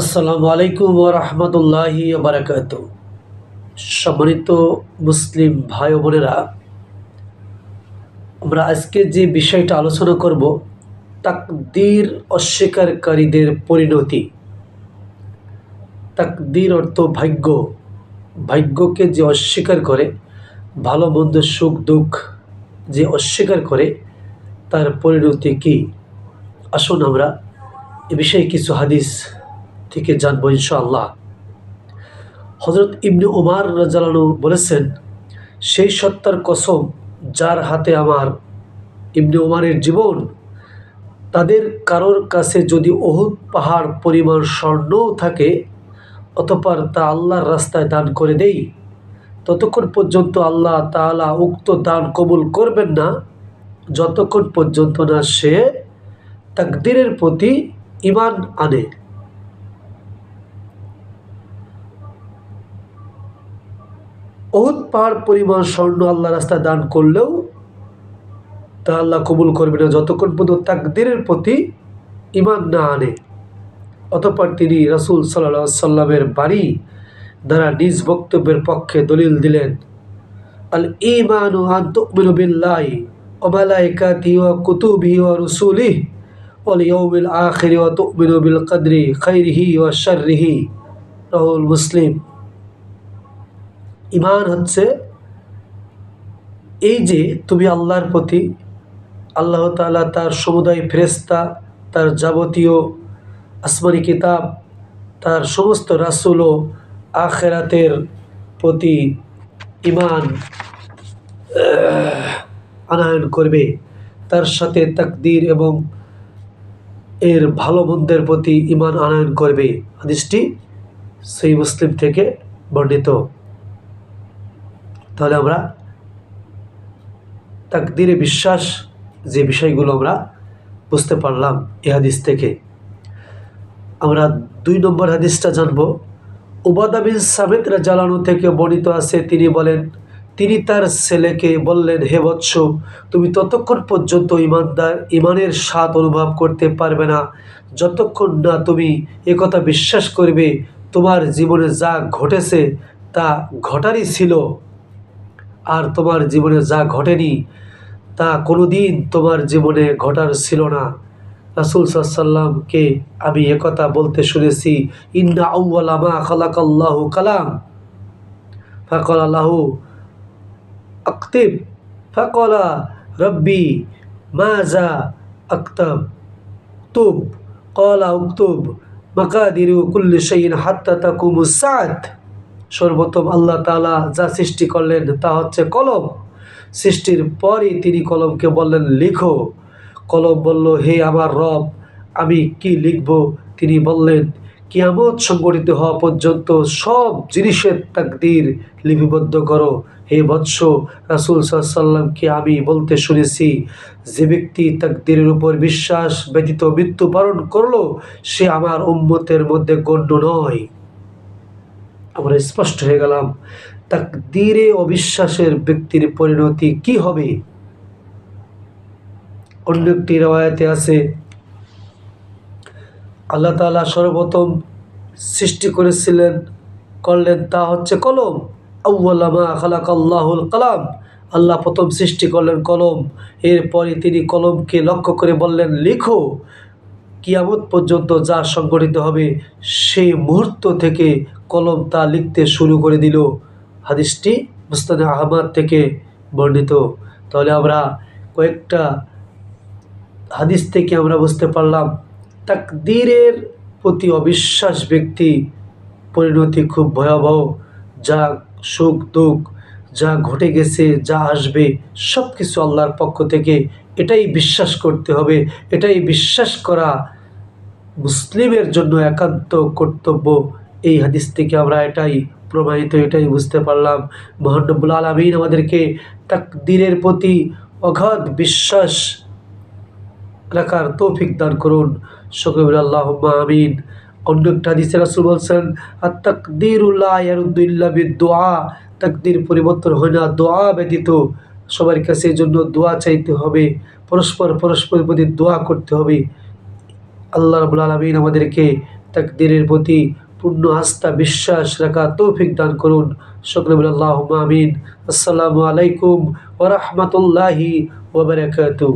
আসসালামু আলাইকুম রহমতুল্লাহি বারাকাত সম্মানিত মুসলিম ভাই বোনেরা, আমরা আজকে যে বিষয়টা আলোচনা করব, তাকদির অস্বীকারীদের পরিণতি। তাকদির অর্থ ভাগ্য। ভাগ্যকে যে অস্বীকার করে, ভালো, মন্দ, সুখ, দুঃখ যে অস্বীকার করে, তার পরিণতি কি? আসুন আমরা এ বিষয়ে কিছু হাদিস থেকে জানব ইনশাআল্লাহ। হজরত ইবনে উমার রাজালানু বলেছেন, সেই সত্তার কসম যার হাতে আমার ইবনে উমারের জীবন, তাদের কারোর কাছে যদি অহুদ পাহাড় পরিমাণ স্বর্ণও থাকে, অতপর তা আল্লাহর রাস্তায় দান করে দেই। ততক্ষণ পর্যন্ত আল্লাহ তাআলা উক্ত দান কবুল করবেন না। যতক্ষণ পর্যন্ত না সে তাকদিরের প্রতি ইমান আনে। অহুদ পাহাড় পরিমাণ স্বর্ণ আল্লাহ রাস্তায় দান করলেও তা আল্লাহ কবুল করবে না, যতক্ষণ পর্যন্ত তাকদিরের প্রতি ইমান না আনে। অতপর তিনি রসুল সাল্লা সাল্লামের বাড়ি দ্বারা নিজ বক্তব্যের পক্ষে দলিল দিলেন আল ইমান বিল্লাহ ওয়া কুতুবিহি ওয়া রুসুলিহি ওয়াল ইয়াউমিল আখির ওয়া তুমিনু বিল ইমান হচ্ছে এই যে তুমি আল্লাহর প্রতি, আল্লাহ তালা তার সমুদায় ফেরেস্তা তার যাবতীয় আসমানি কিতাব, তার সমস্ত রাসুল ও আখেরাতের প্রতি ইমান আনায়ন করবে। তার সাথে তাকদির এবং এর ভালো মন্দের প্রতি ইমান আনায়ন করবে। হাদিসটি সেই মুসলিম থেকে বর্ণিত। তাহলে আমরা তাকদিরে বিশ্বাস যে বিষয়গুলো আমরা বুঝতে পারলাম এ হাদিস থেকে। আমরা দুই নম্বর হাদিসটা জানব। উবাদা বিন সামেদ রাজালানু থেকে বর্ণিত আছে, তিনি বলেন, তিনি তার ছেলেকে বললেন, হে বৎস, তুমি ততক্ষণ পর্যন্ত ইমানদার, ইমানের স্বাদ অনুভব করতে পারবে না। যতক্ষণ না তুমি একথা বিশ্বাস করবে, তোমার জীবনে যা ঘটেছে তা ঘটারই ছিল। আর তোমার জীবনে যা ঘটেনি, তা কোনো দিন তোমার জীবনে ঘটার ছিল না। রাসুল সাল্লামকে আমি একথা বলতে শুনেছি, ইন্না আউ্লামা খালাকাল্লাহ কালাম। ফাকল আল্লাহ আক্তিব। ফাকলা রব্বি মাজা আক্তাব। তুব। কলা উক্তুব। মাকাদিরু কুল্লি শাইন হাত্তা তাকুমুসাদ সর্বপ্রথম আল্লাহ তালা যা সৃষ্টি করলেন তা হচ্ছে কলম। সৃষ্টির পরই তিনি কলমকে বললেন, লিখো। কলম বলল, হে আমার রব, আমি কি লিখব? তিনি বললেন, কিয়ামত সংগঠিত হওয়া পর্যন্ত সব জিনিসের তাকদির লিপিবদ্ধ করো। হে বৎস, রাসুল সাল্লামকে আমি বলতে শুনেছি, যে ব্যক্তি তাকদিরের উপর বিশ্বাস ব্যতীত মৃত্যুবরণ করল, সে আমার উম্মতের মধ্যে গণ্য নয়। আমরা স্পষ্ট হয়ে গেলাম, তাকদিরে অবিশ্বাসের ব্যক্তির পরিণতি কি হবে? অন্য একটি রেওয়ায়তে আছে, আল্লাহ তালা সর্বপ্রথম সৃষ্টি করেছিলেন, করলেন তা হচ্ছে কলম। আউ্লামা খালাক আল্লাহুল কালাম। আল্লাহ প্রথম সৃষ্টি করলেন কলম। এরপরে তিনি কলমকে লক্ষ্য করে বললেন, লিখো। কিয়ামত পর্যন্ত যা সংগঠিত হবে, সেই মুহূর্ত থেকে কলম তা লিখতে শুরু করে দিল। হাদিসটি মুস্তাদ আহমদ থেকে বর্ণিত। তাহলে আমরা কয়েকটা হাদিস থেকে আমরা বুঝতে পারলাম, তাকদিরের প্রতি অবিশ্বাস ব্যক্তি পরিণতি খুব ভয়াবহ। যা সুখ, দুঃখ, যা ঘটে গেছে, যা আসবে সব কিছু আল্লাহর পক্ষ থেকে। এটাই বিশ্বাস করতে হবে, এটাই বিশ্বাস করা মুসলিমের জন্য একান্ত কর্তব্য এই হাদিস থেকে আমরা এটাই প্রমাণিত, এটাই বুঝতে পারলাম। মহানবুল আলমিন আমাদেরকে তাকদিরের প্রতি অগাধ বিশ্বাস রাখার তৌফিক দান করুন। সকবির আল্লাহ আমিন। অন্য একটা হাদিসে রাসুল বলছেন আর তাকদিরুল্লাহ ইয়ারুদ্দুল্লাহ দোয়া তাকদির পরিবর্তন হয় না দোয়া ব্যতীত। সবার কাছে জন্য দোয়া চাইতে হবে, পরস্পর পরস্পরের প্রতি দোয়া করতে হবে। আল্লাহ রবুল আলমিন আমাদেরকে তাকদিরের প্রতি পূর্ণ আস্থা, বিশ্বাস রাখা তৌফিক দান করুন। সকলে বলে আল্লাহ আমিন। আসসালামু আলাইকুম ওরহমতুল্লাহি ওবরাকাতু